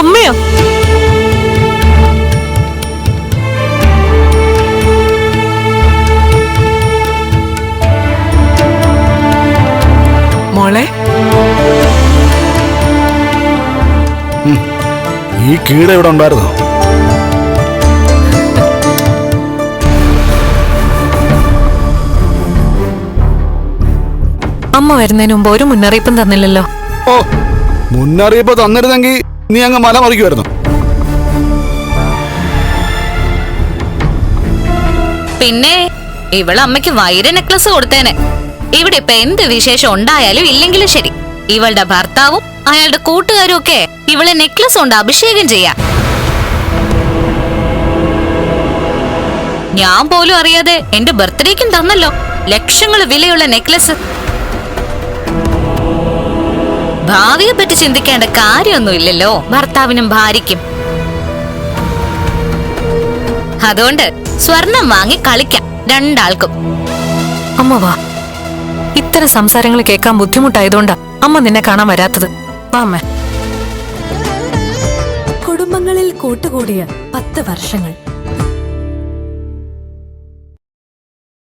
അമ്മയോ മോളെ. ഈ കീട ഇവിടെ ഉണ്ടായിരുന്നോ? അമ്മ വരുന്നതിന് മുമ്പ് ഒരു മുന്നറിയിപ്പും തന്നില്ലല്ലോ. ഓ മുന്നറിയിപ്പ് തന്നിരുന്നെങ്കിൽ നീ അങ്ങ് മല മറിക്കുമായിരുന്നു. പിന്നെ ഇവളമ്മയ്ക്ക് വൈര നെക്ലസ് കൊടുത്തേനെ. ഇവിടെ ഇപ്പൊ എന്ത് വിശേഷം ഉണ്ടായാലും ഇല്ലെങ്കിലും ശരി. ഇവളുടെ ഭർത്താവും അയാളുടെ കൂട്ടുകാരും ഒക്കെ ഇവളെ നെക്ലസ് കൊണ്ട് അഭിഷേകം ചെയ്യാം ഞാൻ പോലും അറിയാതെ എന്റെ ബർത്ത്ഡേക്കും തന്നല്ലോ. ലക്ഷങ്ങൾ വിലയുള്ള നെക്ലസ്. ഭാവിയെ പറ്റി ചിന്തിക്കേണ്ട കാര്യമൊന്നുമില്ലല്ലോ. ഭർത്താവിനും ഭാര്യയ്ക്കും. അതുകൊണ്ട് സ്വർണം വാങ്ങി കളിക്കാം രണ്ടാൾക്കും. അമ്മ വാ. ഇത്തരം സംസാരങ്ങൾ കേൾക്കാൻ ബുദ്ധിമുട്ടായതുകൊണ്ടാ അമ്മ നിന്നെ കാണാൻ വരാത്തത്. വാ അമ്മ. കുടുംബങ്ങളിൽ കൂട്ടുകൂടിയ പത്ത് വർഷങ്ങൾ.